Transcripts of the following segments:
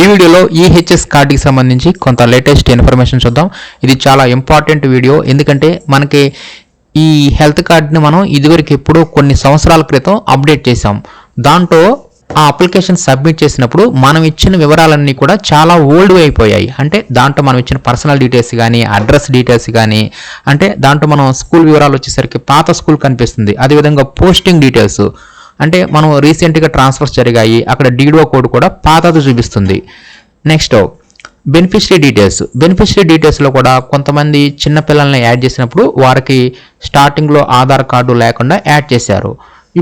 ఈ వీడియోలో ఈహెచ్ఎస్ కార్డుకి సంబంధించి కొంత లేటెస్ట్ ఇన్ఫర్మేషన్ చూద్దాం. ఇది చాలా ఇంపార్టెంట్ వీడియో ఎందుకంటే మనకి ఈ హెల్త్ కార్డుని మనం ఇదివరకు ఎప్పుడో కొన్ని సంవత్సరాల క్రితం అప్డేట్ చేసాం దాంట్లో ఆ అప్లికేషన్ సబ్మిట్ చేసినప్పుడు మనం ఇచ్చిన వివరాలన్నీ కూడా చాలా ఓల్డ్ అయిపోయాయి. అంటే దాంట్లో మనం ఇచ్చిన పర్సనల్ డీటెయిల్స్ కానీ అడ్రస్ డీటెయిల్స్ కానీ అంటే దాంట్లో మనం స్కూల్ వివరాలు వచ్చేసరికి పాత స్కూల్ కనిపిస్తుంది. అదేవిధంగా పోస్టింగ్ డీటెయిల్స్ అంటే మనం రీసెంట్గా ట్రాన్స్ఫర్స్ జరిగాయి. అక్కడ డీడో కోడ్ కూడా పాతది చూపిస్తుంది. Next beneficiary details. బెనిఫిషరీ డీటెయిల్స్లో కూడా కొంతమంది చిన్న పిల్లల్ని యాడ్ చేసినప్పుడు వారికి స్టార్టింగ్లో ఆధార్ కార్డు లేకుండా యాడ్ చేశారు.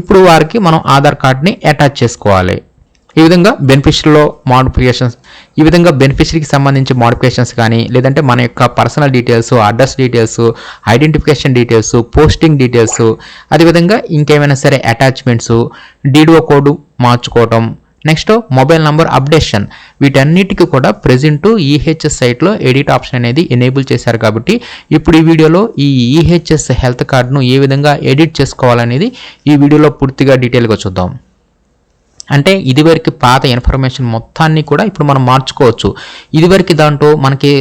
ఇప్పుడు వారికి మనం ఆధార్ కార్డ్ని అటాచ్ చేసుకోవాలి. ఈ విధంగా బెనిఫిషరీలో మాడిఫికేషన్స్ ఈ విధంగా బెనిఫిషరీకి సంబంధించి మాడిఫికేషన్స్ కానీ లేదంటే మన యొక్క personal details address details identification details posting details అదేవిధంగా ఇంకేమైనా సరే అటాచ్మెంట్స్ డీడో కోడ్ మార్చుకోవటం. నెక్స్ట్ మొబైల్ నంబర్ అప్డేషన్ వీటన్నిటికీ కూడా ప్రెజెంట్ ఈహెచ్ఎస్ సైట్లో ఎడిట్ ఆప్షన్ అనేది ఎనేబుల్ చేశారు కాబట్టి ఇప్పుడు ఈ వీడియోలో ఈ ఈహెచ్ఎస్ హెల్త్ కార్డును ఏ విధంగా ఎడిట్ చేసుకోవాలనేది ఈ వీడియోలో పూర్తిగా డీటెయిల్గా చూద్దాం. అంటే ఇదివరకు పాత ఇన్ఫర్మేషన్ మొత్తాన్ని కూడా ఇప్పుడు మనం మార్చుకోవచ్చు. ఇదివరకు దాంట్లో మనకి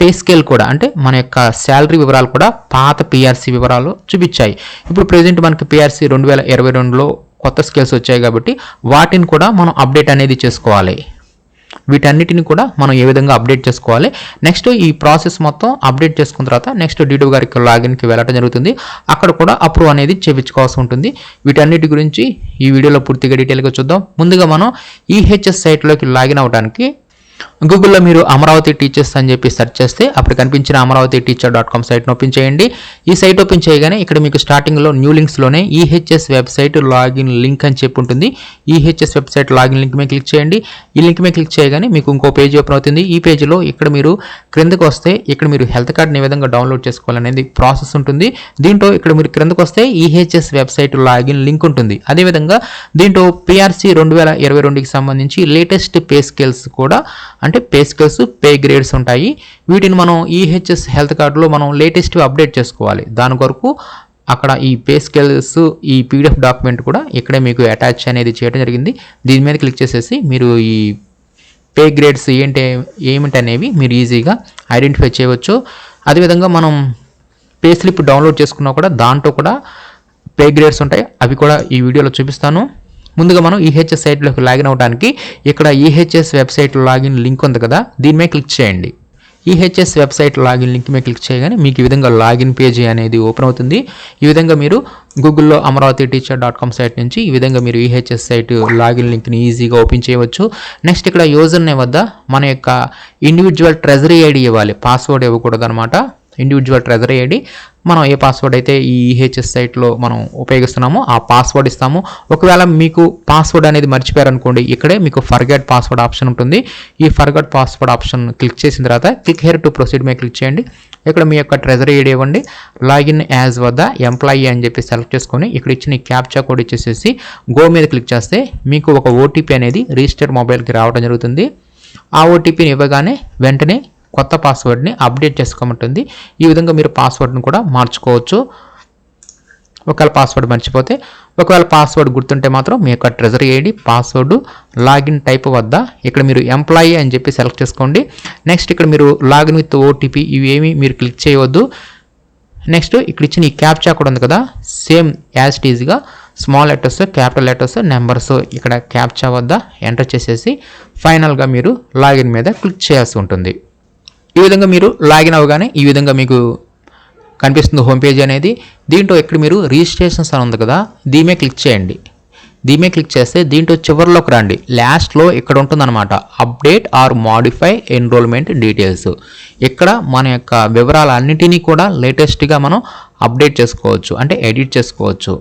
పే స్కేల్ కూడా అంటే మన యొక్క శాలరీ వివరాలు కూడా పాత పిఆర్సీ వివరాలు చూపించాయి. ఇప్పుడు ప్రజెంట్ మనకి పిఆర్సీ రెండు వేల ఇరవై రెండులో కొత్త స్కేల్స్ వచ్చాయి కాబట్టి వాటిని కూడా మనం అప్డేట్ అనేది చేసుకోవాలి. వీటన్నిటిని కూడా మనం ఏ విధంగా అప్డేట్ చేసుకోవాలి? నెక్స్ట్ ఈ ప్రాసెస్ మొత్తం అప్డేట్ చేసుకున్న తర్వాత నెక్స్ట్ డీడో గారికి లాగిన్కి వెళ్ళడం జరుగుతుంది. అక్కడ కూడా అప్రూవ్ అనేది చేయించుకోవాల్సి ఉంటుంది. వీటన్నిటి గురించి ఈ వీడియోలో పూర్తిగా డీటెయిల్గా చూద్దాం. ముందుగా మనం ఈహెచ్ఎస్ సైట్లోకి లాగిన్ అవడానికి గూగుల్లో మీరు అమరావతి టీచర్స్ అని చెప్పి సెర్చ్ చేస్తే అప్పుడు కనిపించిన అమరావతి టీచర్ డాట్ కామ్ సైట్ను ఓపెన్ చేయండి. ఈ సైట్ ఓపెన్ చేయగానే ఇక్కడ మీకు స్టార్టింగ్లో న్యూ లింక్స్లోనే ఈహెచ్ఎస్ వెబ్సైట్ లాగిన్ లింక్ అని చెప్పి ఉంటుంది. ఈహెచ్ఎస్ వెబ్సైట్ లాగిన్ లింక్ మీద క్లిక్ చేయండి. ఈ లింక్ మీద క్లిక్ చేయగానే మీకు ఇంకో పేజ్ ఓపెన్ అవుతుంది. ఈ పేజ్లో ఇక్కడ మీరు క్రిందకు వస్తే ఇక్కడ మీరు హెల్త్ కార్డ్ని ఏ విధంగా డౌన్లోడ్ చేసుకోవాలనేది ప్రాసెస్ ఉంటుంది. దీంట్లో ఇక్కడ మీరు క్రిందకు వస్తే ఈహెచ్ఎస్ వెబ్సైట్ లాగిన్ లింక్ ఉంటుంది. అదేవిధంగా దీంట్లో పిఆర్సీ రెండు వేల ఇరవై రెండుకి సంబంధించి లేటెస్ట్ పే స్కేల్స్ కూడా అంటే పే స్కేల్స్ పే గ్రేడ్స్ ఉంటాయి. వీటిని మనం ఈహెచ్ఎస్ హెల్త్ కార్డులో మనం లేటెస్ట్ అప్డేట్ చేసుకోవాలి. దాని కొరకు అక్కడ ఈ పే స్కేల్స్ ఈ పీడిఎఫ్ డాక్యుమెంట్ కూడా ఇక్కడే మీకు అటాచ్ అనేది చేయడం జరిగింది. దీని మీద క్లిక్ చేసేసి మీరు ఈ పే గ్రేడ్స్ ఏంటి ఏమిటి అనేవి మీరు ఈజీగా ఐడెంటిఫై చేయవచ్చు. అదేవిధంగా మనం పే స్లిప్ డౌన్లోడ్ చేసుకున్నా కూడా దాంట్లో కూడా పే గ్రేడ్స్ ఉంటాయి. అవి కూడా ఈ వీడియోలో చూపిస్తాను. ముందుగా మనం ఈహెచ్ఎస్ సైట్లోకి లాగిన్ అవడానికి ఇక్కడ ఈహెచ్ఎస్ వెబ్సైట్ లాగిన్ లింక్ ఉంది కదా దీని మీద క్లిక్ చేయండి. ఈహెచ్ఎస్ వెబ్సైట్ లాగిన్ లింక్ మీద క్లిక్ చేయగానే మీకు ఈ విధంగా లాగిన్ పేజీ అనేది ఓపెన్ అవుతుంది. ఈ విధంగా మీరు గూగుల్లో Amaravati teacher dot com site నుంచి ఈ విధంగా మీరు ఈహెచ్ఎస్ సైట్ లాగిన్ లింక్ని ఈజీగా ఓపెన్ చేయవచ్చు. నెక్స్ట్ ఇక్కడ యూజర్ నేమ్ వద్ద మన యొక్క ఇండివిజువల్ ట్రెజరీ ఐడి ఇవ్వాలి పాస్వర్డ్ ఇవ్వకూడదు అనమాట ఇండివిజువల్ ట్రెజరీ ఐడి మనం ఏ పాస్వర్డ్ అయితే ఈ ఈహెచ్ఎస్ సైట్లో మనం ఉపయోగిస్తున్నామో ఆ పాస్వర్డ్ ఇస్తాము. ఒకవేళ మీకు పాస్వర్డ్ అనేది మర్చిపోయారనుకోండి ఇక్కడే మీకు ఫర్గెట్ పాస్వర్డ్ ఆప్షన్ ఉంటుంది. ఈ ఫర్గెట్ పాస్వర్డ్ ఆప్షన్ క్లిక్ చేసిన తర్వాత క్లిక్ హెయిర్ టు ప్రొసీడ్ మీద క్లిక్ చేయండి. ఇక్కడ మీ యొక్క ట్రెజరీ ఐడి ఇవ్వండి. లాగిన్ యాజ్ వద్ద ఎంప్లాయీ అని చెప్పి సెలెక్ట్ చేసుకొని ఇక్కడ ఇచ్చిన క్యాప్చా కోడ్ ఇచ్చేసేసి గో మీద క్లిక్ చేస్తే మీకు ఒక ఓటీపీ అనేది రిజిస్టర్డ్ మొబైల్కి రావడం జరుగుతుంది. ఆ ఓటీపీని ఇవ్వగానే వెంటనే కొత్త పాస్వర్డ్ని అప్డేట్ చేసుకోమంటుంది. ఈ విధంగా మీరు పాస్వర్డ్ని కూడా మార్చుకోవచ్చు. ఒకవేళ పాస్వర్డ్ మర్చిపోతే ఒకవేళ పాస్వర్డ్ గుర్తుంటే మాత్రం మీ యొక్క treasury ID password login type వద్ద ఇక్కడ మీరు ఎంప్లాయీ అని చెప్పి సెలెక్ట్ చేసుకోండి. నెక్స్ట్ ఇక్కడ మీరు లాగిన్ విత్ ఓటీపీ ఇవేమి మీరు క్లిక్ చేయవద్దు. నెక్స్ట్ ఇక్కడ ఇచ్చిన ఈ క్యాప్చా కూడా ఉంది కదా సేమ్ యాజ్ ఈజీగా small letters capital letters numbers ఇక్కడ క్యాప్చా వద్ద ఎంటర్ చేసేసి ఫైనల్గా మీరు లాగిన్ మీద క్లిక్ చేయాల్సి ఉంటుంది. ఈ విధంగా మీరు లాగిన్ అవ్వగానే ఈ విధంగా మీకు కనిపిస్తుంది హోమ్ పేజ్ అనేది. దీంట్లో ఇక్కడ మీరు రిజిస్ట్రేషన్స్ అని ఉంది కదా దీమే క్లిక్ చేయండి. దీమే క్లిక్ చేస్తే దీంట్లో చివరిలోకి రండి. లాస్ట్లో ఇక్కడ ఉంటుందన్నమాట update or modify enrolment details. ఇక్కడ మన యొక్క వివరాలన్నిటినీ కూడా లేటెస్ట్గా మనం అప్డేట్ చేసుకోవచ్చు అంటే ఎడిట్ చేసుకోవచ్చు.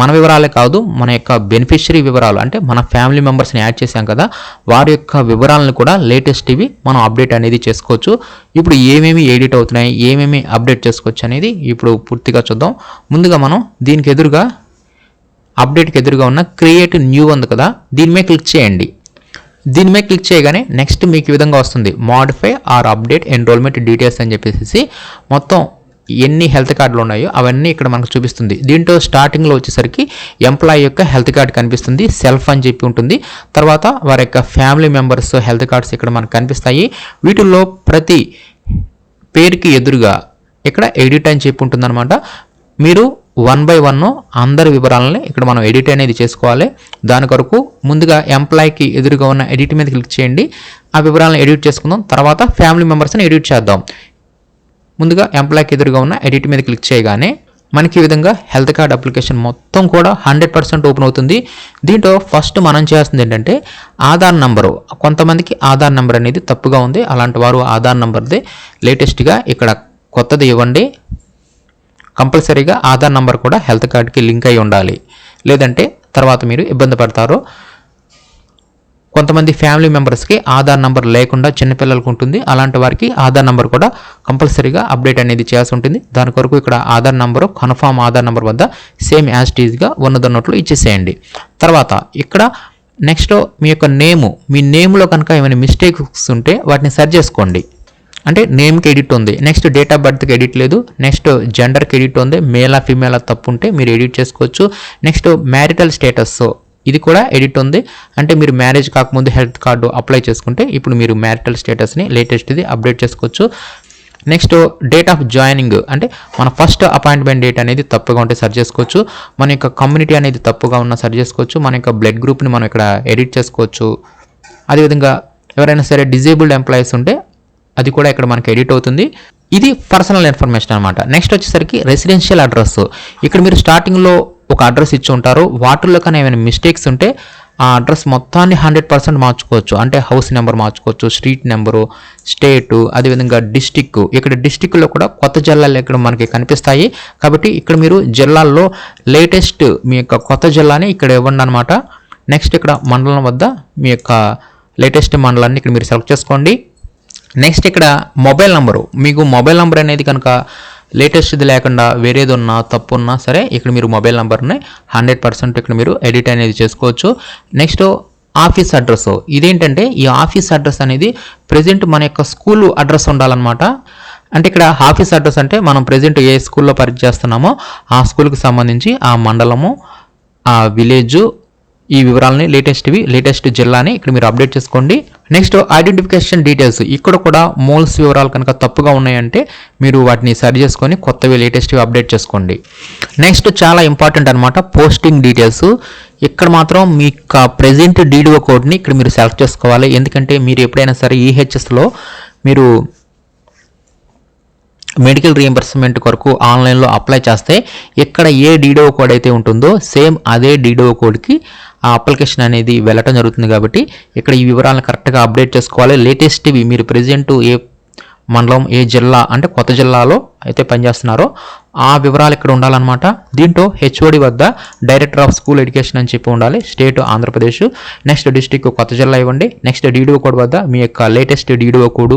మన వివరాలే కాదు మన యొక్క బెనిఫిషరీ వివరాలు అంటే మన ఫ్యామిలీ మెంబర్స్ని యాడ్ చేశాం కదా వారి యొక్క వివరాలను కూడా లేటెస్ట్ ఇవి మనం అప్డేట్ అనేది చేసుకోవచ్చు. ఇప్పుడు ఏమేమి ఎడిట్ అవుతున్నాయి ఏమేమి అప్డేట్ చేసుకోవచ్చు అనేది ఇప్పుడు పూర్తిగా చూద్దాం. ముందుగా మనం దీనికి ఎదురుగా అప్డేట్కి ఎదురుగా ఉన్న క్రియేట్ న్యూ ఉంది కదా దీని మీద క్లిక్ చేయండి. దీని మీద క్లిక్ చేయగానే నెక్స్ట్ మీకు ఈ విధంగా వస్తుంది. Modify or update enrolment details అని చెప్పేసి మొత్తం ఎన్ని హెల్త్ కార్డులు ఉన్నాయో అవన్నీ ఇక్కడ మనకు చూపిస్తుంది. దీంట్లో స్టార్టింగ్లో వచ్చేసరికి ఎంప్లాయీ యొక్క హెల్త్ కార్డ్ కనిపిస్తుంది సెల్ఫ్ అని చెప్పి ఉంటుంది. తర్వాత వారి యొక్క ఫ్యామిలీ మెంబర్స్ హెల్త్ కార్డ్స్ ఇక్కడ మనకు కనిపిస్తాయి. వీటిల్లో ప్రతి పేరుకి ఎదురుగా ఇక్కడ ఎడిట్ అని చెప్పి ఉంటుందన్నమాట. మీరు వన్ బై వన్ అందరి వివరాలని ఇక్కడ మనం ఎడిట్ అనేది చేసుకోవాలి. దాని కొరకు ముందుగా ఎంప్లాయ్కి ఎదురుగా ఉన్న ఎడిట్ మీద క్లిక్ చేయండి. ఆ వివరాలను ఎడిట్ చేసుకుందాం. తర్వాత ఫ్యామిలీ మెంబర్స్ని ఎడిట్ చేద్దాం. ముందుగా ఎంప్లాయ్కి ఎదురుగా ఉన్న ఎడిట్ మీద క్లిక్ చేయగానే మనకి ఈ విధంగా హెల్త్ కార్డ్ అప్లికేషన్ మొత్తం కూడా హండ్రెడ్ పర్సెంట్ ఓపెన్ అవుతుంది. దీంట్లో ఫస్ట్ మనం చేస్తుంది ఏంటంటే ఆధార్ నంబరు కొంతమందికి ఆధార్ నెంబర్ అనేది తప్పుగా ఉంది. అలాంటి వారు ఆధార్ నెంబర్ది లేటెస్ట్గా ఇక్కడ కొత్తది ఇవ్వండి. కంపల్సరీగా ఆధార్ నెంబర్ కూడా హెల్త్ కార్డ్కి లింక్ అయి ఉండాలి. లేదంటే తర్వాత మీరు ఇబ్బంది పడతారు. కొంతమంది ఫ్యామిలీ మెంబర్స్కి ఆధార్ నంబర్ లేకుండా చిన్నపిల్లలకు ఉంటుంది. అలాంటి వారికి ఆధార్ నంబర్ కూడా కంపల్సరీగా అప్డేట్ అనేది చేయాల్సి ఉంటుంది. దాని కొరకు ఇక్కడ Aadhaar number confirm Aadhaar number వద్ద సేమ్ యాజ్ టీజ్గా ఉన్నదన్నట్లు ఇచ్చేసేయండి. తర్వాత ఇక్కడ నెక్స్ట్ మీ యొక్క నేము మీ నేమ్లో కనుక ఏమైనా మిస్టేక్స్ ఉంటే వాటిని సరి చేసుకోండి. అంటే నేమ్కి ఎడిట్ ఉంది. నెక్స్ట్ డేట్ ఆఫ్ బర్త్కి ఎడిట్ లేదు. నెక్స్ట్ జెండర్కి ఎడిట్ ఉంది. మేలా ఫీమేలా తప్పు ఉంటే మీరు ఎడిట్ చేసుకోవచ్చు. నెక్స్ట్ మ్యారిటల్ స్టేటస్ ఇది కూడా ఎడిట్ ఉంది. అంటే మీరు మ్యారేజ్ కాకముందు హెల్త్ కార్డు అప్లై చేసుకుంటే ఇప్పుడు మీరు మ్యారిటల్ స్టేటస్ని లేటెస్ట్ది అప్డేట్ చేసుకోవచ్చు. నెక్స్ట్ డేట్ ఆఫ్ జాయినింగ్ అంటే మన ఫస్ట్ అపాయింట్మెంట్ డేట్ అనేది తప్పుగా ఉంటే సర్చ్ చేసుకోవచ్చు. మన యొక్క కమ్యూనిటీ అనేది తప్పుగా ఉన్నా సర్చ్ చేసుకోవచ్చు. మన యొక్క బ్లడ్ గ్రూప్ని మనం ఇక్కడ ఎడిట్ చేసుకోవచ్చు. అదేవిధంగా ఎవరైనా సరే డిజేబుల్డ్ ఎంప్లాయీస్ ఉంటే అది కూడా ఇక్కడ మనకి ఎడిట్ అవుతుంది. ఇది పర్సనల్ ఇన్ఫర్మేషన్ అనమాట నెక్స్ట్ వచ్చేసరికి రెసిడెన్షియల్ అడ్రస్ ఇక్కడ మీరు స్టార్టింగ్లో ఒక అడ్రస్ ఇచ్చి ఉంటారు. వాటిల్లో కానీ ఏమైనా మిస్టేక్స్ ఉంటే ఆ అడ్రస్ మొత్తాన్ని హండ్రెడ్ పర్సెంట్ మార్చుకోవచ్చు. అంటే హౌస్ నెంబర్ మార్చుకోవచ్చు స్ట్రీట్ నెంబరు స్టేటు అదేవిధంగా డిస్టిక్ ఇక్కడ డిస్టిక్లో కూడా కొత్త జిల్లాలు ఇక్కడ మనకి కనిపిస్తాయి. కాబట్టి ఇక్కడ మీరు జిల్లాల్లో లేటెస్ట్ మీ యొక్క కొత్త జిల్లాని ఇక్కడ ఇవ్వండి అనమాట నెక్స్ట్ ఇక్కడ మండలం వద్ద మీ యొక్క లేటెస్ట్ మండలాన్ని ఇక్కడ మీరు సెలెక్ట్ చేసుకోండి. నెక్స్ట్ ఇక్కడ మొబైల్ నెంబరు మీకు మొబైల్ నెంబర్ అనేది కనుక లేటెస్ట్ది లేకుండా వేరేది ఉన్నా తప్పు ఉన్నా సరే ఇక్కడ మీరు మొబైల్ నెంబర్ని హండ్రెడ్ పర్సెంట్ ఇక్కడ మీరు ఎడిట్ అనేది చేసుకోవచ్చు. నెక్స్ట్ ఆఫీస్ అడ్రస్ ఇదేంటంటే ఈ ఆఫీస్ అడ్రస్ అనేది ప్రజెంట్ మన యొక్క స్కూల్ అడ్రస్ ఉండాలన్నమాట. అంటే ఇక్కడ ఆఫీస్ అడ్రస్ అంటే మనం ప్రజెంట్ ఏ స్కూల్లో పనిచేస్తున్నామో ఆ స్కూల్కి సంబంధించి ఆ మండలము ఆ విలేజ్ ఈ వివరాలని లేటెస్ట్వి లేటెస్ట్ జిల్లాని ఇక్కడ మీరు అప్డేట్ చేసుకోండి. నెక్స్ట్ ఐడెంటిఫికేషన్ డీటెయిల్స్ ఇక్కడ కూడా మోల్స్ వివరాలు కనుక తప్పుగా ఉన్నాయంటే మీరు వాటిని సరి చేసుకొని కొత్తవి లేటెస్ట్వి అప్డేట్ చేసుకోండి. నెక్స్ట్ చాలా ఇంపార్టెంట్ అనమాట పోస్టింగ్ డీటెయిల్స్ ఇక్కడ మాత్రం మీ ప్రెజెంట్ డీడీఓ కోడ్ని ఇక్కడ మీరు సెలెక్ట్ చేసుకోవాలి. ఎందుకంటే మీరు ఎప్పుడైనా సరే ఈహెచ్ఎస్లో మీరు మెడికల్ రీఎంబర్స్మెంట్ కొరకు ఆన్లైన్లో అప్లై చేస్తే ఇక్కడ ఏ డీడో కోడ్ అయితే ఉంటుందో సేమ్ అదే డీడో కోడ్కి ఆ అప్లికేషన్ అనేది వెళ్ళటం జరుగుతుంది కాబట్టి ఇక్కడ ఈ వివరాలను కరెక్ట్గా అప్డేట్ చేసుకోవాలి. లేటెస్ట్వి మీరు ప్రజెంట్ ఏ మండలం ఏ జిల్లా అంటే కొత్త జిల్లాలో అయితే పనిచేస్తున్నారో ఆ వివరాలు ఇక్కడ ఉండాలన్నమాట. దీంట్లో హెచ్ఓడి వద్ద డైరెక్టర్ ఆఫ్ స్కూల్ ఎడ్యుకేషన్ అని చెప్పి ఉండాలి. స్టేట్ ఆంధ్రప్రదేశ్. నెక్స్ట్ డిస్టిక్ కొత్త జిల్లా ఇవ్వండి. నెక్స్ట్ డీడీఓ కోడ్ వద్ద మీ యొక్క లేటెస్ట్ డీడీఓ కోడ్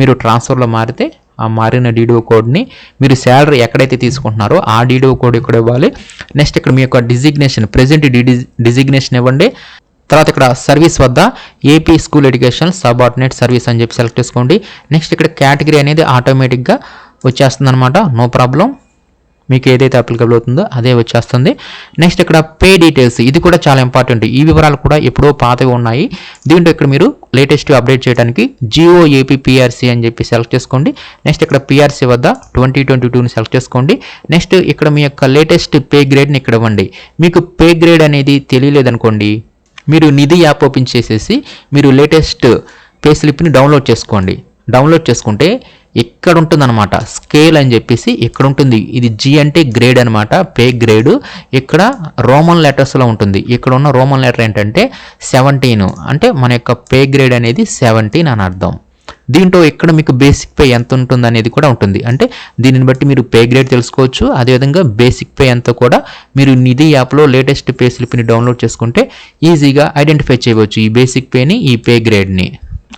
మీరు ట్రాన్స్ఫర్లో మారితే మారిన డీడీఓ కోడ్ని మీరు శాలరీ ఎక్కడైతే తీసుకుంటున్నారో ఆ డీడీఓ కోడ్ ఇక్కడ ఇవ్వాలి. నెక్స్ట్ ఇక్కడ మీ యొక్క డిజిగ్నేషన్ ప్రెజెంట్ డిడి డిజిగ్నేషన్ ఇవ్వండి. తర్వాత ఇక్కడ సర్వీస్ వద్ద AP school education subordinate service అని చెప్పి సెలెక్ట్ చేసుకోండి. నెక్స్ట్ ఇక్కడ కేటగిరీ అనేది ఆటోమేటిక్గా వచ్చేస్తుంది అనమాట నో ప్రాబ్లం మీకు ఏదైతే అప్లికబుల్ అవుతుందో అదే వచ్చేస్తుంది. నెక్స్ట్ ఇక్కడ పే డీటెయిల్స్ ఇది కూడా చాలా ఇంపార్టెంట్ ఈ వివరాలు కూడా ఎప్పుడో పాతవి ఉన్నాయి. దీంట్లో ఇక్కడ మీరు లేటెస్ట్ అప్డేట్ చేయడానికి జియో ఏపీ పిఆర్సీ అని చెప్పి సెలెక్ట్ చేసుకోండి. నెక్స్ట్ ఇక్కడ పిఆర్సీ వద్ద ట్వంటీ ట్వంటీ టూని సెలెక్ట్ చేసుకోండి. నెక్స్ట్ ఇక్కడ మీ యొక్క లేటెస్ట్ పే గ్రేడ్ని ఇక్కడ ఇవ్వండి. మీకు పే గ్రేడ్ అనేది తెలియలేదనుకోండి మీరు నిధి యాప్ ఓపెన్ చేసేసి మీరు లేటెస్ట్ పే స్లిప్ని డౌన్లోడ్ చేసుకోండి. డౌన్లోడ్ చేసుకుంటే ఎక్కడ ఉంటుందన్నమాట స్కేల్ అని చెప్పేసి ఎక్కడ ఉంటుంది ఇది జి అంటే గ్రేడ్ అనమాట పే గ్రేడ్ ఇక్కడ రోమన్ లెటర్స్లో ఉంటుంది. ఇక్కడ ఉన్న రోమన్ లెటర్ ఏంటంటే సెవెంటీన్ అంటే మన యొక్క పే గ్రేడ్ అనేది సెవెంటీన్ అని అర్థం. దీంట్లో ఇక్కడ మీకు బేసిక్ పే ఎంత ఉంటుంది అనేది కూడా ఉంటుంది. అంటే దీనిని బట్టి మీరు పే గ్రేడ్ తెలుసుకోవచ్చు. అదేవిధంగా బేసిక్ పే ఎంత కూడా మీరు నిధి యాప్లో లేటెస్ట్ పే స్లిప్ని డౌన్లోడ్ చేసుకుంటే ఈజీగా ఐడెంటిఫై చేయవచ్చు ఈ బేసిక్ పేని ఈ పే గ్రేడ్ని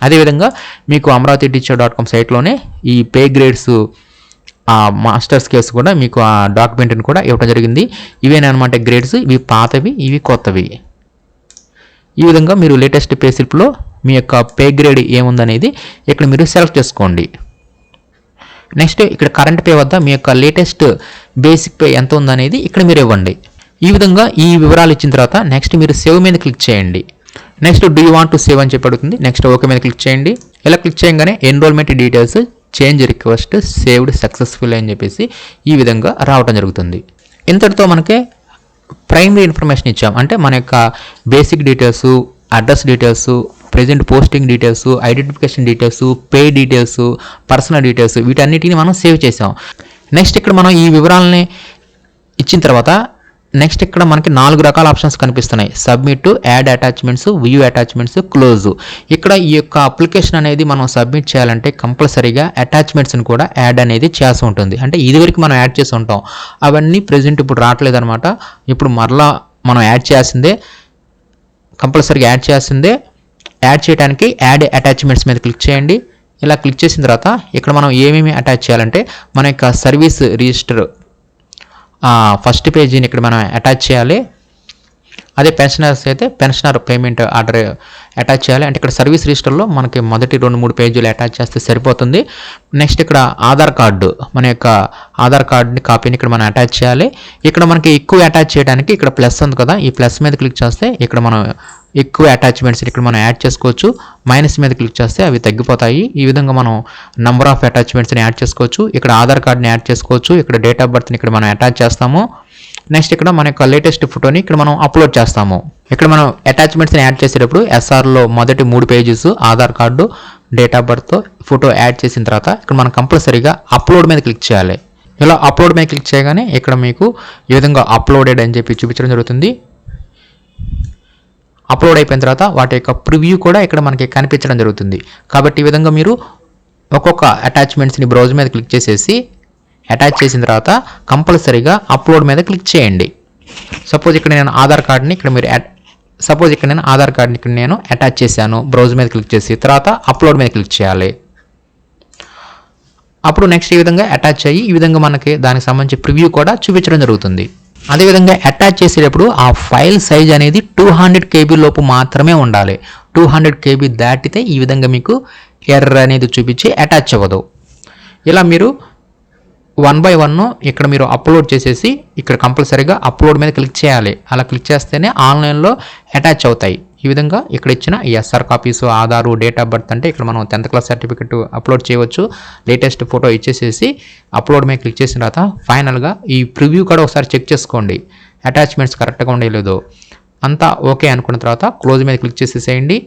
అదేవిధంగా మీకు అమరావతి టీచర్ డాట్ కామ్ సైట్లోనే ఈ పే గ్రేడ్స్ ఆ మాస్టర్స్ కేసు కూడా మీకు ఆ డాక్యుమెంట్ని కూడా ఇవ్వడం జరిగింది. ఇవేనమాట గ్రేడ్స్? ఇవి పాతవి ఇవి కొత్తవి. ఈ విధంగా మీరు లేటెస్ట్ పే స్లిప్లో మీ యొక్క పే గ్రేడ్ ఏముందనేది ఇక్కడ మీరు సెలెక్ట్ చేసుకోండి. నెక్స్ట్ ఇక్కడ కరెంట్ పే వద్ద మీ యొక్క లేటెస్ట్ బేసిక్ పే ఎంత ఉందనేది ఇక్కడ మీరు ఇవ్వండి. ఈ విధంగా ఈ వివరాలు ఇచ్చిన తర్వాత నెక్స్ట్ మీరు సేవ్ మీద క్లిక్ చేయండి. Next do want to save అని చెప్పి అడుగుతుంది నెక్స్ట్ ఓకే మీద క్లిక్ చేయండి. ఇలా క్లిక్ చేయగానే enrolment details change request saved successful అని చెప్పేసి ఈ విధంగా రావడం జరుగుతుంది. ఇంతటితో మనకి ప్రైమరీ ఇన్ఫర్మేషన్ ఇచ్చాం. అంటే మన యొక్క basic details address details present posting details identification details pay details personal details వీటన్నిటిని మనం సేవ్ చేసాం. నెక్స్ట్ ఇక్కడ మనం ఈ వివరాలని ఇచ్చిన తర్వాత నెక్స్ట్ ఇక్కడ మనకి నాలుగు రకాల ఆప్షన్స్ కనిపిస్తున్నాయి. Submit add attachments view attachments close ఇక్కడ ఈ యొక్క అప్లికేషన్ అనేది మనం సబ్మిట్ చేయాలంటే కంపల్సరీగా అటాచ్మెంట్స్ని కూడా యాడ్ అనేది చేసి ఉంటుంది. అంటే ఇదివరకు మనం యాడ్ చేసి ఉంటాం. అవన్నీ ప్రజెంట్ ఇప్పుడు రావట్లేదు అనమాట ఇప్పుడు మరలా మనం యాడ్ చేయాల్సిందే. కంపల్సరీగా యాడ్ చేయాల్సిందే. యాడ్ చేయడానికి యాడ్ అటాచ్మెంట్స్ మీద క్లిక్ చేయండి. ఇలా క్లిక్ చేసిన తర్వాత ఇక్కడ మనం ఏమేమి అటాచ్ చేయాలంటే మన యొక్క సర్వీస్ రిజిస్టర్ ఫస్ట్ పేజీని ఇక్కడ మనం అటాచ్ చేయాలి. అదే పెన్షనర్స్ అయితే పెన్షనర్ పేమెంట్ ఆర్డర్ అటాచ్ చేయాలి. అంటే ఇక్కడ సర్వీస్ రిజిస్టర్లో మనకి మొదటి రెండు మూడు పేజీలు అటాచ్ చేస్తే సరిపోతుంది. నెక్స్ట్ ఇక్కడ ఆధార్ కార్డు మన యొక్క ఆధార్ కార్డుని కాపీని ఇక్కడ మనం అటాచ్ చేయాలి. ఇక్కడ మనకి ఎక్కువ అటాచ్ చేయడానికి ఇక్కడ ప్లస్ ఉంది కదా. ఈ ప్లస్ మీద క్లిక్ చేస్తే ఇక్కడ మనం ఎక్కువ అటాచ్మెంట్స్ ఇక్కడ మనం యాడ్ చేసుకోవచ్చు. మైనస్ మీద క్లిక్ చేస్తే అవి తగ్గిపోతాయి. ఈ విధంగా మనం నంబర్ ఆఫ్ అటాచ్మెంట్స్ని యాడ్ చేసుకోవచ్చు. ఇక్కడ ఆధార్ కార్డ్ని యాడ్ చేసుకోవచ్చు. ఇక్కడ డేట్ ఆఫ్ బర్త్ని ఇక్కడ మనం అటాచ్ చేస్తాము. నెక్స్ట్ ఇక్కడ మన యొక్క లేటెస్ట్ ఫోటోని ఇక్కడ మనం అప్లోడ్ చేస్తాము. ఇక్కడ మనం అటాచ్మెంట్స్ని యాడ్ చేసేటప్పుడు ఎస్ఆర్లో మొదటి మూడు pages Aadhaar card date of birth photo add చేసిన తర్వాత ఇక్కడ మనం కంపల్సరీగా అప్లోడ్ మీద క్లిక్ చేయాలి. ఇలా అప్లోడ్ మీద క్లిక్ చేయగానే ఇక్కడ మీకు ఈ విధంగా అప్లోడెడ్ అని చెప్పి చూపించడం జరుగుతుంది. అప్లోడ్ అయిపోయిన తర్వాత వాటి యొక్క ప్రివ్యూ కూడా ఇక్కడ మనకి కనిపించడం జరుగుతుంది. కాబట్టి ఈ విధంగా మీరు ఒక్కొక్క అటాచ్మెంట్స్ని బ్రౌజ్ మీద క్లిక్ చేసేసి అటాచ్ చేసిన తర్వాత కంపల్సరీగా అప్లోడ్ మీద క్లిక్ చేయండి. సపోజ్ ఇక్కడ నేను ఆధార్ కార్డ్ని ఇక్కడ మీరు సపోజ్ ఇక్కడ నేను ఆధార్ కార్డ్ని ఇక్కడ నేను అటాచ్ చేశాను బ్రౌజ్ మీద క్లిక్ చేసి తర్వాత అప్లోడ్ మీద క్లిక్ చేయాలి. అప్పుడు నెక్స్ట్ ఈ విధంగా అటాచ్ అయ్యి ఈ విధంగా మనకి దానికి సంబంధించి ప్రివ్యూ కూడా చూపించడం జరుగుతుంది. అదేవిధంగా అటాచ్ చేసేటప్పుడు ఆ ఫైల్ సైజ్ అనేది టూ హండ్రెడ్ కేబీ లోపు మాత్రమే ఉండాలి. టూ హండ్రెడ్ కేబీ దాటితే ఈ విధంగా మీకు ఎర్ర అనేది చూపించి అటాచ్ అవ్వదు. ఇలా మీరు వన్ బై వన్ ఇక్కడ మీరు అప్లోడ్ చేసేసి ఇక్కడ కంపల్సరీగా అప్లోడ్ మీద క్లిక్ చేయాలి. అలా క్లిక్ చేస్తేనే ఆన్లైన్లో అటాచ్ అవుతాయి. ఈ విధంగా ఇక్కడ ఇచ్చిన SR copies Aadhaar date of birth అంటే ఇక్కడ మనం టెన్త్ క్లాస్ సర్టిఫికెట్ అప్లోడ్ చేయవచ్చు. లేటెస్ట్ ఫోటో ఇచ్చేసేసి అప్లోడ్ మీద క్లిక్ చేసిన తర్వాత ఫైనల్గా ఈ ప్రివ్యూ కూడా ఒకసారి చెక్ చేసుకోండి. అటాచ్మెంట్స్ కరెక్ట్గా ఉండేలేదు అంతా ఓకే అనుకున్న తర్వాత క్లోజ్ మీద క్లిక్ చేసేసేయండి.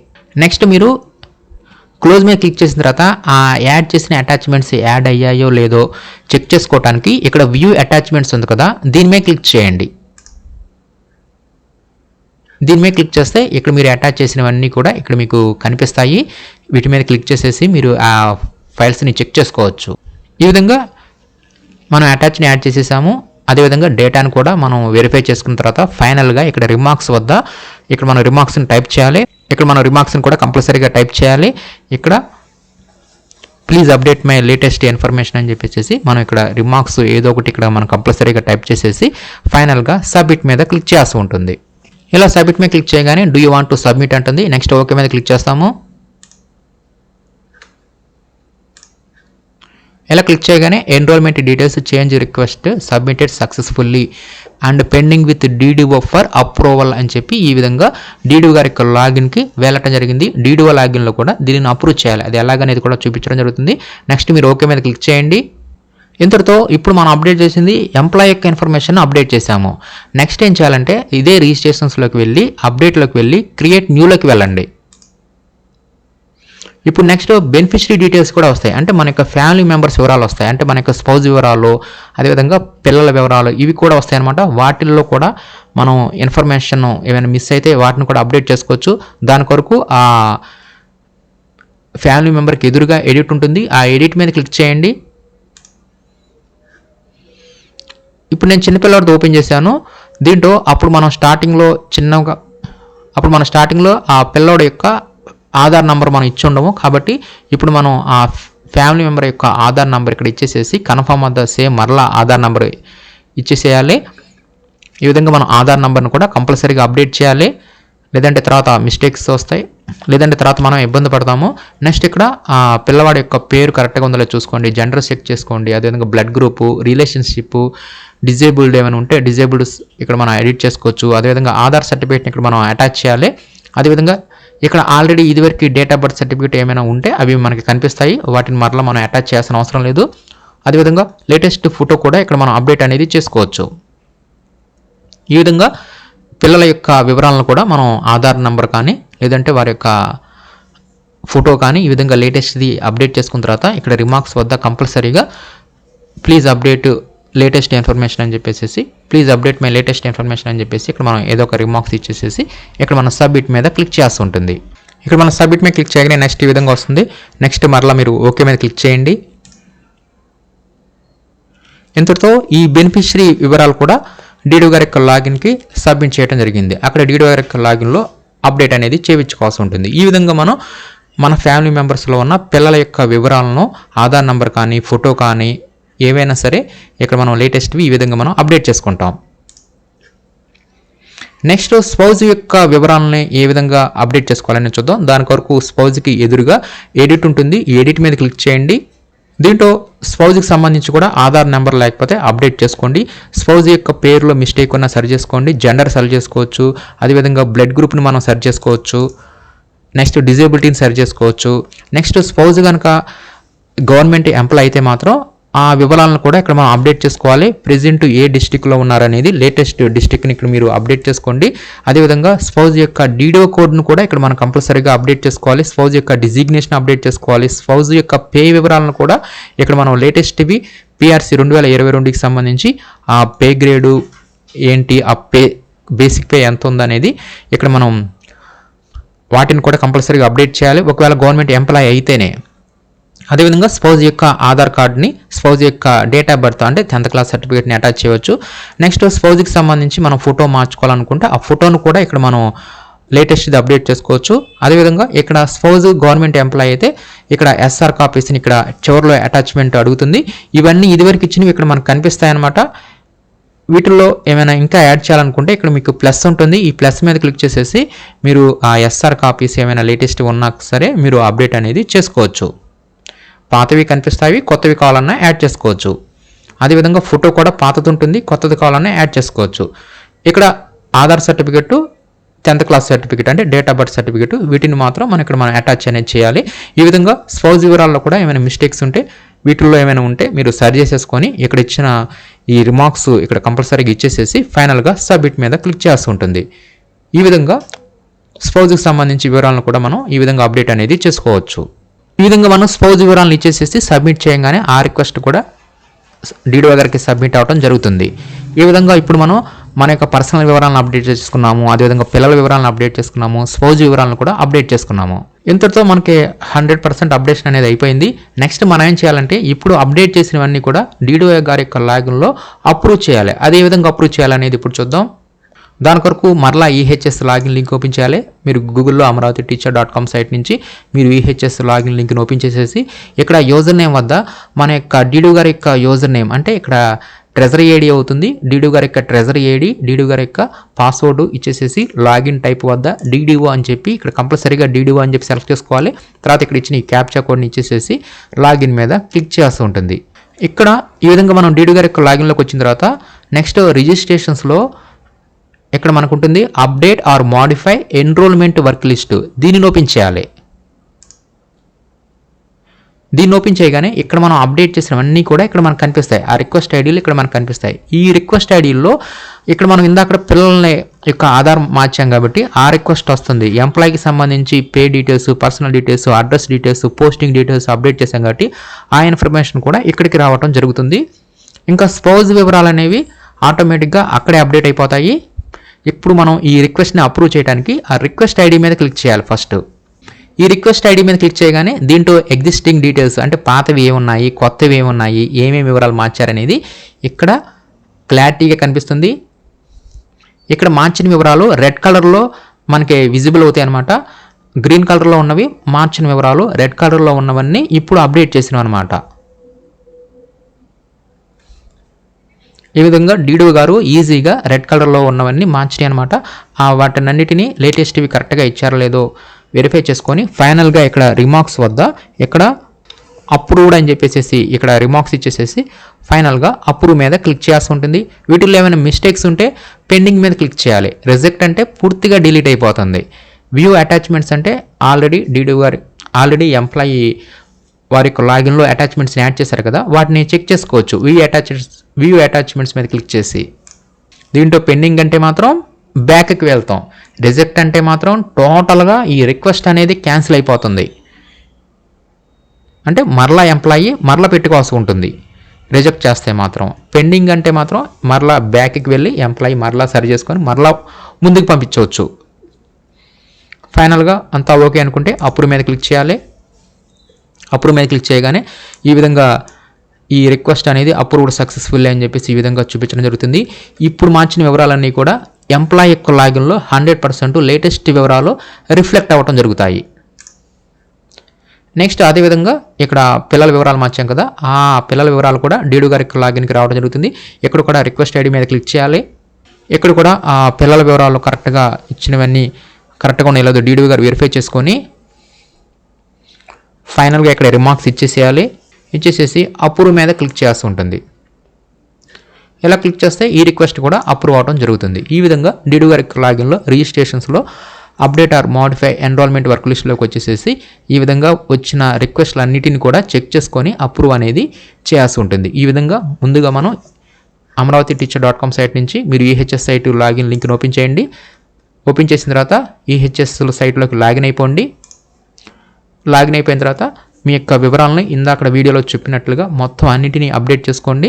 నెక్స్ట్ మీరు క్లోజ్ మీద క్లిక్ చేసిన తర్వాత ఆ యాడ్ చేసిన అటాచ్మెంట్స్ యాడ్ అయ్యాయో లేదో చెక్ చేసుకోవడానికి ఇక్కడ వ్యూ అటాచ్మెంట్స్ ఉంది కదా దీని మీద క్లిక్ చేయండి. దీని మీద క్లిక్ చేస్తే ఇక్కడ మీరు అటాచ్ చేసినవన్నీ కూడా ఇక్కడ మీకు కనిపిస్తాయి. వీటి మీద క్లిక్ చేసేసి మీరు ఆ ఫైల్స్ని చెక్ చేసుకోవచ్చు. ఈ విధంగా మనం అటాచ్ని యాడ్ చేసేసాము. అదేవిధంగా డేటాను కూడా మనం వెరిఫై చేసుకున్న తర్వాత ఫైనల్గా ఇక్కడ రిమార్క్స్ వద్ద ఇక్కడ మనం రిమార్క్స్ని టైప్ చేయాలి. ఇక్కడ మనం రిమార్క్స్ని కూడా కంపల్సరీగా టైప్ చేయాలి. ఇక్కడ please update my latest information అని చెప్పేసి మనం ఇక్కడ రిమార్క్స్ ఏదో ఒకటి ఇక్కడ మనం కంపల్సరీగా టైప్ చేసేసి ఫైనల్గా సబ్మిట్ మీద క్లిక్ చేయాల్సి ఉంటుంది. ఇలా సబ్మిట్ మీద క్లిక్ చేయగానే do you want to submit అంటుంది. నెక్స్ట్ ఓకే మీద క్లిక్ చేస్తాము. ఇలా క్లిక్ చేయగానే enrolment details change request submitted successfully and pending with DDO for approval అని చెప్పి ఈ విధంగా డీడీఓ గారి యొక్క లాగిన్కి వెళ్ళటం జరిగింది. డీడీఓ లాగిన్లో కూడా దీనిని అప్రూవ్ చేయాలి. అది ఎలాగనేది కూడా చూపించడం జరుగుతుంది. నెక్స్ట్ మీరు ఓకే మీద క్లిక్ చేయండి. ఇంతటితో ఇప్పుడు మనం అప్డేట్ చేసింది ఎంప్లాయ్ యొక్క ఇన్ఫర్మేషన్ అప్డేట్ చేసాము నెక్స్ట్ ఏం చేయాలంటే ఇదే రిజిస్ట్రేషన్స్లోకి వెళ్ళి అప్డేట్లోకి వెళ్ళి క్రియేట్ న్యూలోకి వెళ్ళండి. ఇప్పుడు నెక్స్ట్ బెనిఫిషరీ డీటెయిల్స్ కూడా వస్తాయి. అంటే మన యొక్క ఫ్యామిలీ మెంబర్స్ వివరాలు వస్తాయి. అంటే మన యొక్క స్పౌజ్ వివరాలు అదేవిధంగా పిల్లల వివరాలు ఇవి కూడా వస్తాయి అనమాట వాటిల్లో కూడా మనం ఇన్ఫర్మేషన్ ఏమైనా మిస్ అయితే వాటిని కూడా అప్డేట్ చేసుకోవచ్చు. దాని కొరకు ఆ ఫ్యామిలీ మెంబర్కి ఎదురుగా ఎడిట్ ఉంటుంది. ఆ ఎడిట్ మీద క్లిక్ చేయండి. ఇప్పుడు నేను చిన్నపిల్లవాడితో ఓపెన్ చేశాను. దీంట్లో అప్పుడు మనం స్టార్టింగ్లో చిన్నగా అప్పుడు మనం స్టార్టింగ్లో ఆ పిల్లోడి యొక్క ఆధార్ నెంబర్ మనం ఇచ్చి ఉండము. కాబట్టి ఇప్పుడు మనం ఆ ఫ్యామిలీ మెంబర్ యొక్క ఆధార్ నెంబర్ ఇక్కడ ఇచ్చేసేసి కన్ఫర్మ్ అద్ద సేమ్ మరలా ఆధార్ నెంబర్ ఇచ్చేసేయాలి. ఈ విధంగా మనం ఆధార్ నెంబర్ని కూడా కంపల్సరీగా అప్డేట్ చేయాలి. లేదంటే తర్వాత మిస్టేక్స్ వస్తాయి. లేదంటే తర్వాత మనం ఇబ్బంది పడతాము. నెక్స్ట్ ఇక్కడ పిల్లవాడి యొక్క పేరు కరెక్ట్గా ఉందో చూసుకోండి. జెండర్ చెక్ చేసుకోండి. అదేవిధంగా బ్లడ్ గ్రూపు రిలేషన్షిప్ డిజేబుల్డ్ ఏమైనా ఉంటే డిజేబుల్డ్ ఇక్కడ మనం ఎడిట్ చేసుకోవచ్చు. అదేవిధంగా ఆధార్ సర్టిఫికేట్ని ఇక్కడ మనం అటాచ్ చేయాలి. అదేవిధంగా ఇక్కడ ఆల్రెడీ ఇదివరకు డేట్ ఆఫ్ బర్త్ సర్టిఫికేట్ ఏమైనా ఉంటే అవి మనకి కనిపిస్తాయి. వాటిని మరలా మనం అటాచ్ చేయాల్సిన అవసరం లేదు. అదేవిధంగా లేటెస్ట్ ఫోటో కూడా ఇక్కడ మనం అప్డేట్ అనేది చేసుకోవచ్చు. ఈ విధంగా పిల్లల యొక్క వివరాలను కూడా మనం ఆధార్ నెంబర్ కానీ లేదంటే వారి యొక్క ఫోటో కానీ ఈ విధంగా లేటెస్ట్ది అప్డేట్ చేసుకున్న తర్వాత ఇక్కడ రిమార్క్స్ వద్ద కంపల్సరీగా ప్లీజ్ అప్డేట్ లేటెస్ట్ ఇన్ఫర్మేషన్ అని చెప్పేసి please update my latest information అని చెప్పేసి ఇక్కడ మనం ఏదో ఒక రిమార్క్స్ ఇచ్చేసేసి ఇక్కడ మనం సబ్మిట్ మీద క్లిక్ చేస్తూ ఉంటుంది. ఇక్కడ మనం సబ్మిట్ మీద క్లిక్ చేయగానే నెక్స్ట్ ఈ విధంగా వస్తుంది. నెక్స్ట్ మరలా మీరు ఓకే మీద క్లిక్ చేయండి. ఇంతటితో ఈ బెనిఫిషరీ వివరాలు కూడా డీడీ గారి యొక్క లాగిన్కి సబ్మిట్ చేయడం జరిగింది. అక్కడ డీడీ గారి యొక్క లాగిన్లో అప్డేట్ అనేది చేయించుకోవాల్సి ఉంటుంది. ఈ విధంగా మనం మన ఫ్యామిలీ మెంబర్స్లో ఉన్న పిల్లల యొక్క వివరాలను ఆధార్ నెంబర్ కానీ ఫోటో కానీ ఏవైనా సరే ఇక్కడ మనం లేటెస్ట్వి ఈ విధంగా మనం అప్డేట్ చేసుకుంటాం. నెక్స్ట్ స్పౌజ్ యొక్క వివరాలని ఏ విధంగా అప్డేట్ చేసుకోవాలని చూద్దాం. దాని కొరకు స్పౌజ్కి ఎదురుగా ఎడిట్ ఉంటుంది. ఎడిట్ మీద క్లిక్ చేయండి. దీంట్లో స్పౌజ్కి సంబంధించి కూడా ఆధార్ నెంబర్ లేకపోతే అప్డేట్ చేసుకోండి. స్పౌజ్ యొక్క పేరులో మిస్టేక్ ఉన్నా సరి చేసుకోండి. జెండర్ సరి చేసుకోవచ్చు. అదేవిధంగా బ్లడ్ గ్రూప్ని మనం సరి చేసుకోవచ్చు. నెక్స్ట్ డిజేబిలిటీని సరి చేసుకోవచ్చు. నెక్స్ట్ స్పౌజ్ కనుక గవర్నమెంట్ ఎంప్లాయ్ అయితే మాత్రం ఆ వివరాలను కూడా ఇక్కడ మనం అప్డేట్ చేసుకోవాలి. ప్రెజెంట్ ఏ డిస్టిక్లో ఉన్నారనేది లేటెస్ట్ డిస్టిక్ని ఇక్కడ మీరు అప్డేట్ చేసుకోండి. అదేవిధంగా స్పౌజ్ యొక్క డీడో కోడ్ను కూడా ఇక్కడ మనం కంపల్సరీగా అప్డేట్ చేసుకోవాలి. స్పౌజ్ యొక్క డిజిగ్నేషన్ అప్డేట్ చేసుకోవాలి. స్పౌజ్ యొక్క పే వివరాలను కూడా ఇక్కడ మనం లేటెస్ట్వి పిఆర్సీ రెండు వేల ఇరవై రెండుకి సంబంధించి ఆ పే గ్రేడు ఏంటి ఆ పే బేసిక్ పే ఎంత ఉందనేది ఇక్కడ మనం వాటిని కూడా కంపల్సరీగా అప్డేట్ చేయాలి. ఒకవేళ గవర్నమెంట్ ఎంప్లాయీ అయితేనే అదేవిధంగా స్పౌజ్ యొక్క ఆధార్ కార్డ్ని స్పౌజ్ యొక్క డేట్ ఆఫ్ బర్త్ అంటే టెన్త్ క్లాస్ సర్టిఫికేట్ని అటాచ్ చేయవచ్చు నెక్స్ట్ స్పౌజ్కి సంబంధించి మనం ఫోటో మార్చుకోవాలనుకుంటే ఆ ఫోటోను కూడా ఇక్కడ మనం లేటెస్ట్ది అప్డేట్ చేసుకోవచ్చు. అదేవిధంగా ఇక్కడ స్పౌజ్ గవర్నమెంట్ ఎంప్లాయ్ అయితే ఇక్కడ ఎస్ఆర్ కాపీస్ని ఇక్కడ చివరిలో అటాచ్మెంట్ అడుగుతుంది. ఇవన్నీ ఇదివరకు ఇచ్చినవి ఇక్కడ మనకు కనిపిస్తాయన్నమాట. వీటిల్లో ఏమైనా ఇంకా యాడ్ చేయాలనుకుంటే ఇక్కడ మీకు ప్లస్ ఉంటుంది. ఈ ప్లస్ మీద క్లిక్ చేసేసి మీరు ఆ ఎస్ఆర్ కాపీస్ ఏమైనా లేటెస్ట్ ఉన్నా సరే మీరు అప్డేట్ అనేది చేసుకోవచ్చు. పాతవి కనిపిస్తాయి కొత్తవి కావాలన్నా యాడ్ చేసుకోవచ్చు. అదేవిధంగా ఫోటో కూడా పాతది ఉంటుంది కొత్తది కావాలన్నా యాడ్ చేసుకోవచ్చు. ఇక్కడ Aadhaar certificate tenth class certificate అంటే డేట్ ఆఫ్ బర్త్ సర్టిఫికేట్ వీటిని మాత్రం మనం ఇక్కడ మనం అటాచ్ అనేది చేయాలి. ఈ విధంగా స్పౌజ్ వివరాల్లో కూడా ఏమైనా మిస్టేక్స్ ఉంటే వీటిల్లో ఏమైనా ఉంటే మీరు సరి చేసేసుకొని ఇక్కడ ఇచ్చిన ఈ రిమార్క్స్ ఇక్కడ కంపల్సరీగా ఇచ్చేసేసి ఫైనల్గా సబ్మిట్ మీద క్లిక్ చేయాల్సి ఉంటుంది. ఈ విధంగా స్పౌజ్కి సంబంధించి వివరాలను కూడా మనం ఈ విధంగా అప్డేట్ అనేది చేసుకోవచ్చు. ఈ విధంగా మనం స్పౌజ్ వివరాలను ఇచ్చేసేసి సబ్మిట్ చేయగానే ఆ రిక్వెస్ట్ కూడా డీడీఓ గారికి సబ్మిట్ అవ్వడం జరుగుతుంది. ఈ విధంగా ఇప్పుడు మనం మన యొక్క పర్సనల్ వివరాలను అప్డేట్ చేసుకున్నాము అదేవిధంగా పిల్లల వివరాలను అప్డేట్ చేసుకున్నాము స్పౌజ్ వివరాలను కూడా అప్డేట్ చేసుకున్నాము. ఇంతటితో మనకి హండ్రెడ్ పర్సెంట్ అప్డేషన్ అనేది అయిపోయింది. నెక్స్ట్ మనం ఏం చేయాలంటే ఇప్పుడు అప్డేట్ చేసినవన్నీ కూడా డీడీఓ గారి యొక్క లాగిన్లో అప్రూవ్ చేయాలి. అదే విధంగా అప్రూవ్ చేయాలనేది ఇప్పుడు చూద్దాం. దాని కొరకు మరలా ఈహెచ్ఎస్ లాగిన్ లింక్ ఓపెన్ చేయాలి. మీరు గూగుల్లో Amaravati teacher dot com site నుంచి మీరు ఈహెచ్ఎస్ లాగిన్ లింక్ని ఓపెన్ చేసేసి ఇక్కడ యూజర్ నేమ్ వద్ద మన యొక్క డీడూ గారి యొక్క యూజర్ నేమ్ అంటే ఇక్కడ ట్రెజరీ ఏడీ అవుతుంది. డీడీ గారి యొక్క ట్రెజరీ ఏడీ డీడీ గారి యొక్క పాస్వర్డ్ ఇచ్చేసేసి లాగిన్ టైప్ వద్ద డీడీఓ అని చెప్పి ఇక్కడ కంపల్సరీగా డీడీఓ అని చెప్పి సెలెక్ట్ చేసుకోవాలి. తర్వాత ఇక్కడ ఇచ్చిన ఈ క్యాప్చా కోడ్ని ఇచ్చేసేసి లాగిన్ మీద క్లిక్ చేస్తూ ఉంటుంది. ఇక్కడ ఈ విధంగా మనం డీడీ గారి యొక్క లాగిన్లోకి వచ్చిన తర్వాత నెక్స్ట్ రిజిస్ట్రేషన్స్లో ఇక్కడ మనకు ఉంటుంది update or modify enrolment work list దీనిని ఓపెన్ చేయాలి. దీన్ని ఓపెన్ చేయగానే ఇక్కడ మనం అప్డేట్ చేసినవన్నీ కూడా ఇక్కడ మనకు కనిపిస్తాయి. ఆ రిక్వెస్ట్ ఐడీలు ఇక్కడ మనకు కనిపిస్తాయి. ఈ రిక్వెస్ట్ ఐడీల్లో ఇక్కడ మనం ఇందాక పిల్లల్ని యొక్క ఆధార్ మార్చాం కాబట్టి ఆ రిక్వెస్ట్ వస్తుంది. ఎంప్లాయీకి సంబంధించి pay details personal details address details posting details update చేసాం కాబట్టి ఆ ఇన్ఫర్మేషన్ కూడా ఇక్కడికి రావడం జరుగుతుంది. ఇంకా స్పౌజ్ వివరాలు అనేవి ఆటోమేటిక్గా అక్కడే అప్డేట్ అయిపోతాయి. ఇప్పుడు మనం ఈ రిక్వెస్ట్ని అప్రూవ్ చేయడానికి ఆ రిక్వెస్ట్ ఐడి మీద క్లిక్ చేయాలి ఫస్ట్ ఈ రిక్వెస్ట్ ఐడి మీద క్లిక్ చేయగానే దీంట్లో ఎగ్జిస్టింగ్ డీటెయిల్స్ అంటే పాతవి ఏమున్నాయి కొత్తవి ఏమున్నాయి ఏమేమి వివరాలు మార్చారనేది ఇక్కడ క్లారిటీగా కనిపిస్తుంది. ఇక్కడ మార్చిన వివరాలు రెడ్ కలర్లో మనకి విజిబుల్ అవుతాయి అనమాట గ్రీన్ కలర్లో ఉన్నవి మార్చిన వివరాలు రెడ్ కలర్లో ఉన్నవన్నీ ఇప్పుడు అప్డేట్ చేసినవి అనమాట ఈ విధంగా డీడో గారు ఈజీగా రెడ్ కలర్లో ఉన్నవన్నీ మార్చినాయి అనమాట వాటినన్నిటినీ లేటెస్ట్వి కరెక్ట్గా ఇచ్చారో లేదో వెరిఫై చేసుకొని ఫైనల్గా ఇక్కడ రిమార్క్స్ వద్ద ఇక్కడ అప్రూవ్డ్ అని చెప్పేసి ఇక్కడ రిమార్క్స్ ఇచ్చేసేసి ఫైనల్గా అప్రూవ్ మీద క్లిక్ చేయాల్సి ఉంటుంది. వీటిల్లో ఏమైనా మిస్టేక్స్ ఉంటే పెండింగ్ మీద క్లిక్ చేయాలి. రిజెక్ట్ అంటే పూర్తిగా డిలీట్ అయిపోతుంది. వ్యూ అటాచ్మెంట్స్ అంటే ఆల్రెడీ డీడీ గారి ఆల్రెడీ ఎంప్లాయీ వారి యొక్క లాగిన్లో అటాచ్మెంట్స్ని యాడ్ చేశారు కదా వాటిని చెక్ చేసుకోవచ్చు. వ్యూ అటాచ్మెంట్స్ వ్యూ అటాచ్మెంట్స్ మీద క్లిక్ చేసి. దీంట్లో పెండింగ్ అంటే మాత్రం బ్యాక్కి వెళ్తాం. రిజెక్ట్ అంటే మాత్రం టోటల్గా ఈ రిక్వెస్ట్ అనేది క్యాన్సిల్ అయిపోతుంది. అంటే మరలా ఎంప్లాయీ మరలా పెట్టుకోవాల్సి ఉంటుంది. రిజెక్ట్ చేస్తే మాత్రం. పెండింగ్ అంటే మాత్రం మరలా బ్యాక్కి వెళ్ళి ఎంప్లాయీ మరలా సరి చేసుకొని మరలా ముందుకు పంపించవచ్చు. ఫైనల్గా అంతా ఓకే అనుకుంటే అప్పుడు మీద క్లిక్ చేయాలి. అప్రూవ్ మీద క్లిక్ చేయగానే ఈ విధంగా ఈ రిక్వెస్ట్ అనేది అప్రూవ్డ్ సక్సెస్ఫుల్ అని చెప్పేసి ఈ విధంగా చూపించడం జరుగుతుంది. ఇప్పుడు మార్చిన వివరాలన్నీ కూడా ఎంప్లాయ్ యొక్క లాగిన్లో హండ్రెడ్ పర్సెంట్ లేటెస్ట్ వివరాలు రిఫ్లెక్ట్ అవ్వడం జరుగుతాయి. నెక్స్ట్ అదేవిధంగా ఇక్కడ పిల్లల వివరాలు మార్చాం కదా ఆ పిల్లల వివరాలు కూడా డీడు గారి లాగిన్కి రావడం జరుగుతుంది. ఇక్కడ కూడా రిక్వెస్ట్ ఐడి మీద క్లిక్ చేయాలి. ఇక్కడ కూడా ఆ పిల్లల వివరాలు కరెక్ట్గా ఇచ్చినవన్నీ కరెక్ట్గా ఉన్నాయి లేదో డీడీ గారు వెరిఫై చేసుకొని ఫైనల్గా ఇక్కడ రిమార్క్స్ ఇచ్చేసేయాలి. ఇచ్చేసేసి అప్రూవ్ మీద క్లిక్ చేయాల్సి ఉంటుంది. ఇలా క్లిక్ చేస్తే ఈ రిక్వెస్ట్ కూడా అప్రూవ్ అవడం జరుగుతుంది. ఈ విధంగా డిడు గారి లాగిన్లో రిజిస్ట్రేషన్స్లో update or modify enrolment work లిస్ట్లోకి వచ్చేసేసి ఈ విధంగా వచ్చిన రిక్వెస్ట్లు అన్నిటిని కూడా చెక్ చేసుకొని అప్రూవ్ అనేది చేయాల్సి ఉంటుంది. ఈ విధంగా ముందుగా మనం Amaravati teacher dot com site నుంచి మీరు ఈహెచ్ఎస్ సైట్ లాగిన్ లింక్ని ఓపెన్ చేయండి. ఓపెన్ చేసిన తర్వాత ఈహెచ్ఎస్ సైట్లోకి లాగిన్ అయిపోండి. లాగిన్ అయిపోయిన తర్వాత మీ యొక్క వివరాలను ఇందాక వీడియోలో చెప్పినట్లుగా మొత్తం అన్నిటినీ అప్డేట్ చేసుకోండి.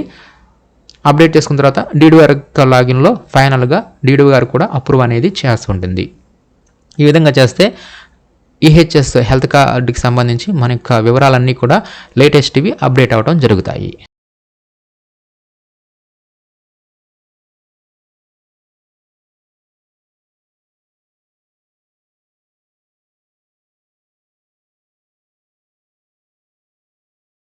అప్డేట్ చేసుకున్న తర్వాత డీడీ గారి యొక్క లాగిన్లో ఫైనల్గా డీడీ గారు కూడా అప్రూవ్ అనేది చేయాల్సి ఉంటుంది. ఈ విధంగా చేస్తే ఈహెచ్ఎస్ హెల్త్ కార్డుకి సంబంధించి మన యొక్క వివరాలన్నీ కూడా లేటెస్ట్వి అప్డేట్ అవ్వడం జరుగుతాయి.